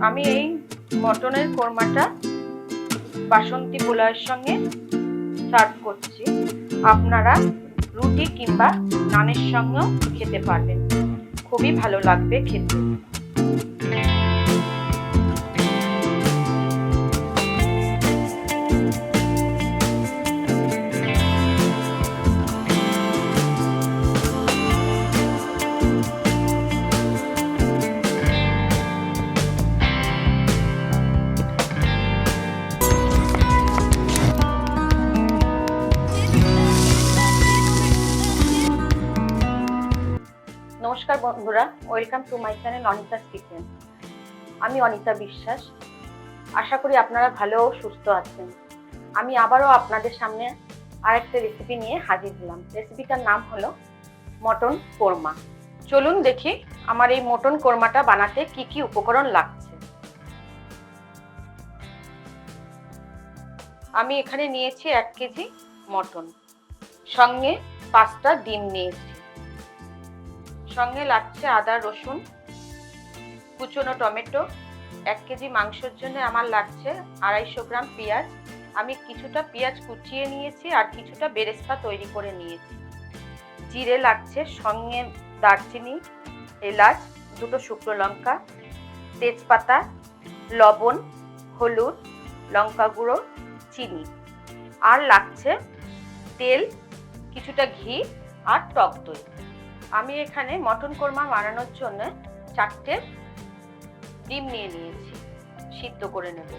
আমি এই মটনের কোরমাটা বাসন্তী পোলাওয়ের সঙ্গে সার্ভ করছি। আপনারা রুটি কিংবা নানের সঙ্গেও খেতে পারবেন। খুবই ভালো লাগবে খেতে। Welcome to my channel Anita's kitchen. আমি অনিতা বিশ্বাস। আশা করি আপনারা ভালো ও সুস্থ আছেন। আমি আবারও আপনাদের সামনে আরেকটা রেসিপি নিয়ে হাজির হলাম। রেসিপিটার নাম হলো মটন কোরমা। চলুন দেখি আমার এই মটন কোরমাটা বানাতে কি কি উপকরণ লাগছে। আমি এখানে নিয়েছি এক কেজি মটন। সঙ্গে পাঁচটা ডিম নিয়েছি। সঙ্গে লাগছে আদা, রসুন, কুচনো টমেটো, এক কেজি মাংসের জন্য আমার লাগছে আড়াইশো গ্রাম পেঁয়াজ। আমি কিছুটা পেঁয়াজ কুচিয়ে নিয়েছি আর কিছুটা বেরেস্তা তৈরি করে নিয়েছি। জিরে লাগছে, সঙ্গে দারচিনি, এলাচ, দুটো শুকনো লঙ্কা, তেজপাতা, লবণ, হলুদ, লঙ্কা গুঁড়ো, চিনি। আর লাগছে তেল, কিছুটা ঘি আর টক দই। আমি এখানে মটন কোরমা বানানোর জন্য চারটে ডিম নিয়ে নিয়েছি, সিদ্ধ করে নেব।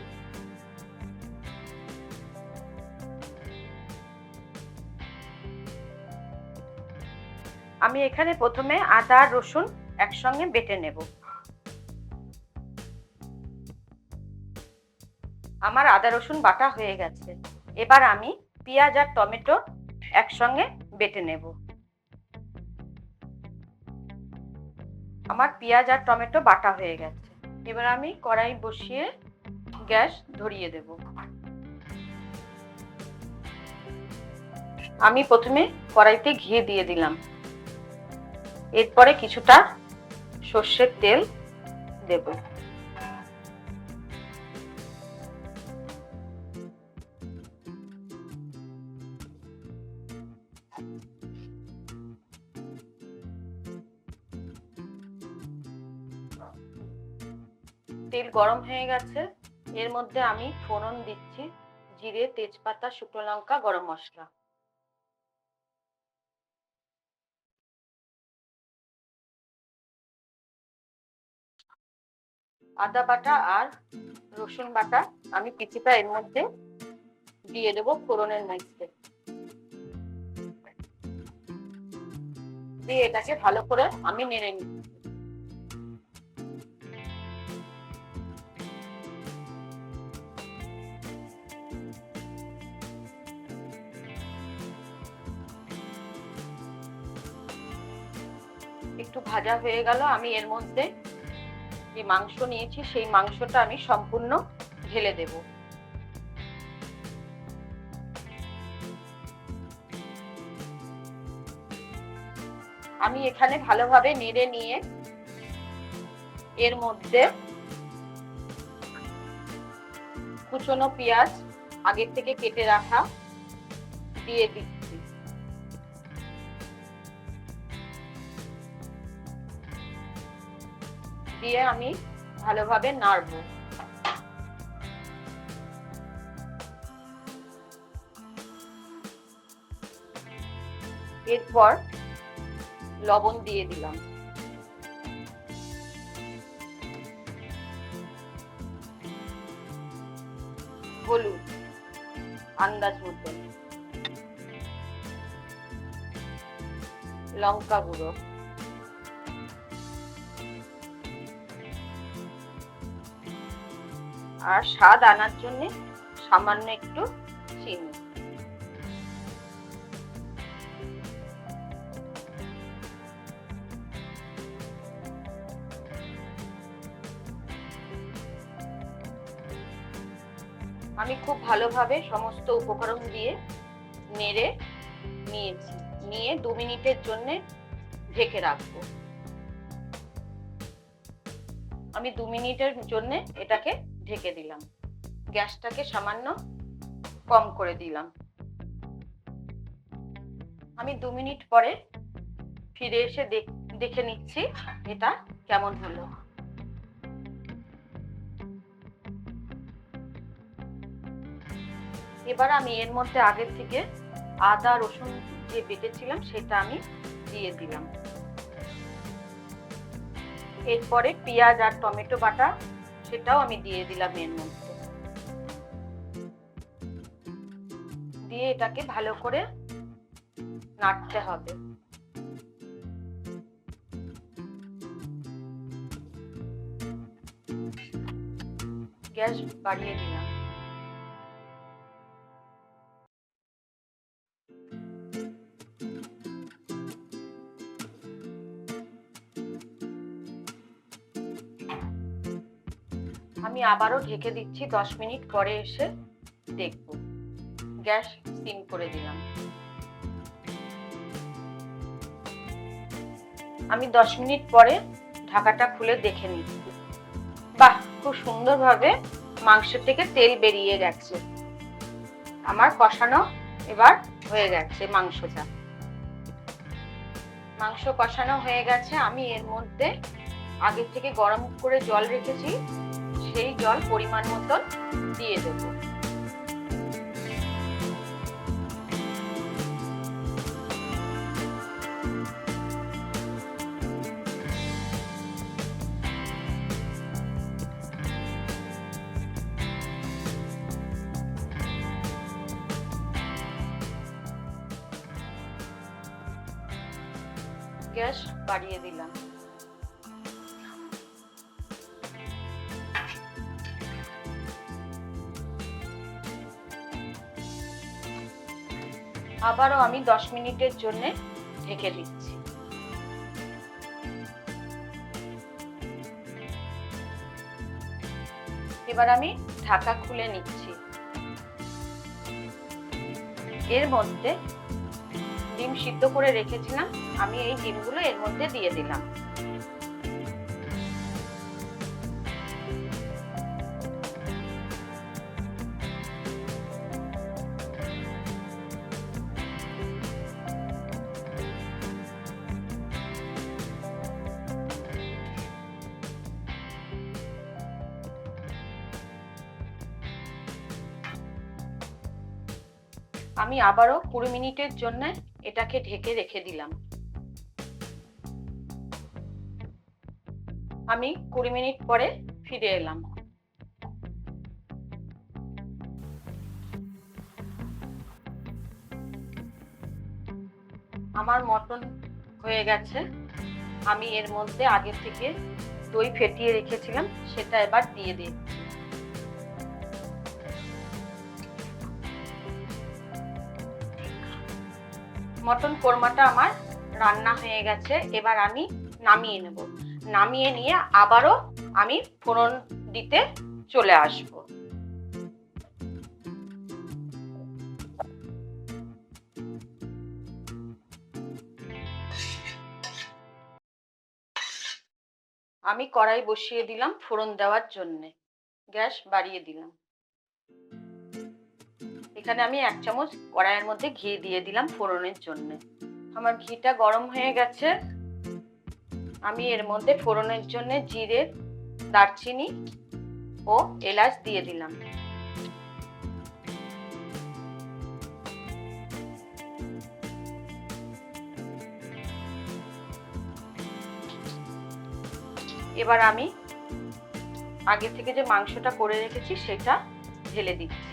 আমি এখানে প্রথমে আদা, রসুন একসঙ্গে বেটে নেব। আমার আদা, রসুন বাটা হয়ে গেছে। এবার আমি পেঁয়াজ আর টমেটো একসঙ্গে বেটে নেব। আমার পেঁয়াজ আর টমেটো বাটা হয়ে গেছে। এবার আমি কড়াই বসিয়ে গ্যাস ধরিয়ে দেব। আমি প্রথমে কড়াইতে ঘি দিয়ে দিলাম। এরপরে কিছুটা সর্ষের তেল দেব। তেল গরম হয়ে গেছে। এর মধ্যে আমি ফোড়ন দিচ্ছি, জিরে, তেজপাতা, শুকনো লঙ্কা, গরম মশলা। আদা বাটা আর রসুন বাটা আমি কিছুটা এর মধ্যে দিয়ে দেবো ফোড়নের মধ্যে। দিয়ে এটাকে ভালো করে আমি নেড়ে নিচ্ছি। একটু ভাজা হয়ে গেল, আমি এর মধ্যে যে মাংস নিয়েছি, সেই মাংসটা আমি সম্পূর্ণ ঢেলে দেব। আমি এখানে ভালোভাবে নেড়ে নিয়ে এর মধ্যে কুচনো পেঁয়াজ আগের থেকে কেটে রাখা দিয়ে দিচ্ছি। দিয়ে আমি ভালোভাবে নাড়বো। এরপর লবণ দিয়ে দিলাম। হলুদ আন্দাজ মতন লঙ্কা গুঁড়ো। আর স্বাদ আনার জন্য সামান্য একটু চিনি। আমি খুব ভালোভাবে সমস্ত উপকরণ দিয়ে নেড়ে নিয়েছি। নিয়ে দু মিনিটের জন্য ঢেকে রাখব। আমি দু মিনিটের জন্য এটাকে ঢেকে দিলাম। গ্যাসটাকে সামান্য কম করে দিলাম। আমি দু মিনিট পরে ফিরে এসে দেখ- নিচ্ছি এটা কেমন হলো। এবার আমি এর মধ্যে আগের থেকে আদা, রসুন যে বেটেছিলাম সেটা আমি দিয়ে দিলাম। এরপরে পেঁয়াজ আর টমেটো বাটা সেটাও আমি দিয়ে দিলাম এর মধ্যে। দিয়ে এটাকে ভালো করে নাড়তে হবে। গ্যাস বাড়িয়ে দিলাম। আবারও ঢেকে দিচ্ছি, দশ মিনিট পরে এসে দেখব। গ্যাস সিম করে দিলাম। আমি দশ মিনিট পরে ঢাকাটা খুলে দেখে নিচ্ছি। বাহ, খুব সুন্দরভাবে মাংস থেকে তেল বেরিয়ে গেছে। আমার কষানো এবার হয়ে গেছে মাংসটা। মাংস কষানো হয়ে গেছে। আমি এর মধ্যে আগে থেকে গরম করে জল রেখেছি। সেই জল পরিমাণ মতন দিয়ে দেব। গ্যাস বাড়িয়ে দিলাম। আবারও আমি দশ মিনিটের জন্য ঢেকে দিচ্ছি। এবার আমি ঢাকা খুলে নিচ্ছি। এর মধ্যে ডিম সিদ্ধ করে রেখেছিলাম, আমি এই ডিমগুলো এর মধ্যে দিয়ে দিলাম। আমি আবারও কুড়ি মিনিটের জন্য এটাকে ঢেকে রেখে দিলাম। আমি কুড়ি মিনিট পরে ফিরে এলাম। আমার মটন হয়ে গেছে। আমি এর মধ্যে আগে থেকে দই ফেটিয়ে রেখেছিলাম, সেটা এবার দিয়ে দিচ্ছি মটন কোরমাটা আমার রান্না হয়ে গেছে। এবার আমি নামিয়ে নেব। নামিয়ে নিয়ে আবারও আমি ফোড়ন দিতে চলে আসব। আমি কড়াই বসিয়ে দিলাম ফোড়ন দেওয়ার জন্যে। গ্যাস বাড়িয়ে দিলাম। এখানে আমি এক চামচ কড়াইয়ের মধ্যে ঘি দিয়ে দিলাম ফোড়নের জন্য। আমার ঘিটা গরম হয়ে গেছে। আমি এর মধ্যে ফোড়নের জন্য জিরে, দারচিনি ও এলাচ দিয়ে দিলাম। এবার আমি আগে থেকে যে মাংসটা করে রেখেছি সেটা ঢেলে দিচ্ছি।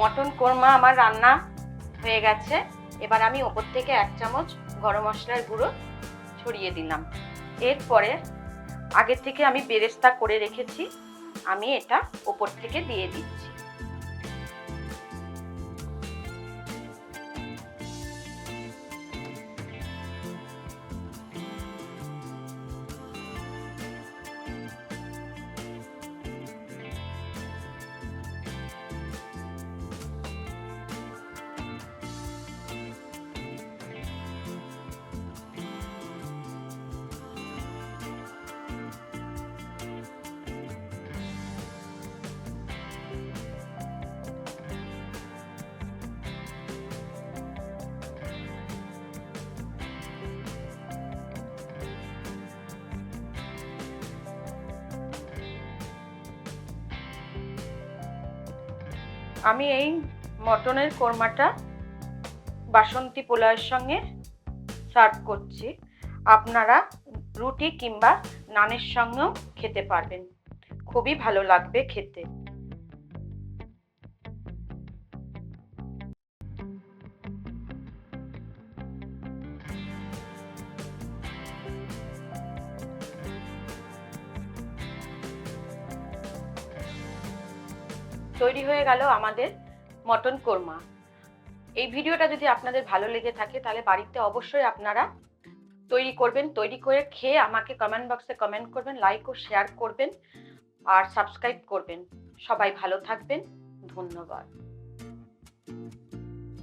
মটন কোরমা আমার রান্না হয়ে গেছে। এবার আমি ওপর থেকে এক চামচ গরম মশলার গুঁড়ো ছড়িয়ে দিলাম। এরপরে আগে থেকে আমি বেরেস্তা করে রেখেছি। আমি এটা ওপর থেকে দিয়ে দিচ্ছি। আমি এই মটনের কোরমাটা বাসন্তী পোলাওয়ের সঙ্গে সার্ভ করছি। আপনারা রুটি কিংবা নানের সঙ্গেও খেতে পারবেন। খুবই ভালো লাগবে খেতে। তৈরি হয়ে গেল আমাদের মটন কোরমা। এই ভিডিওটা যদি আপনাদের ভালো লেগে থাকে, তাহলে বাড়িতে অবশ্যই আপনারা তৈরি করবেন, তৈরি করে খেয়ে আমাকে কমেন্ট বক্সে কমেন্ট করবেন লাইক ও শেয়ার করবেন আর সাবস্ক্রাইব করবেন। সবাই ভালো থাকবেন, ধন্যবাদ।